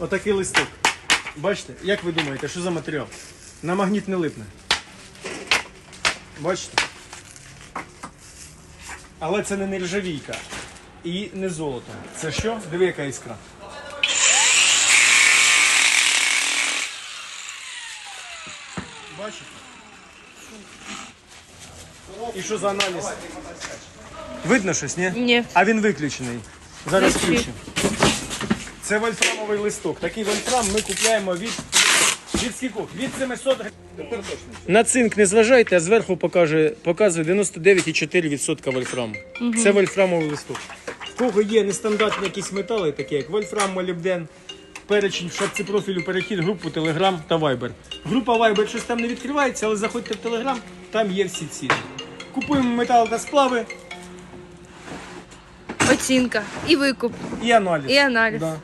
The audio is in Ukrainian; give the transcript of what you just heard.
Отакий листок. Бачите, як ви думаєте, що за матеріал? На магніт не липне. Бачите? Але це не нержавійка і не золото. Це що? Диви, яка іскра. Бачите? І що за аналіз? Видно щось, ні? Ні. А він виключений. Зараз включимо. Це вольфрамовий листок. Такий вольфрам ми купляємо від. Від скількох? Від 700 гривень. На цинк не зважайте, а зверху покаже, показує 99,4% вольфраму. Це вольфрамовий листок. В кого є нестандартні якісь метали, такі як вольфрам, молібден, перечень в шапці профілю перехід, групу Telegram та Viber. Група Viber щось там не відкривається, але заходьте в Telegram, там є всі ціни. Купуємо метал та сплави Оцінка і викуп. і аналіз. І аналіз. Да.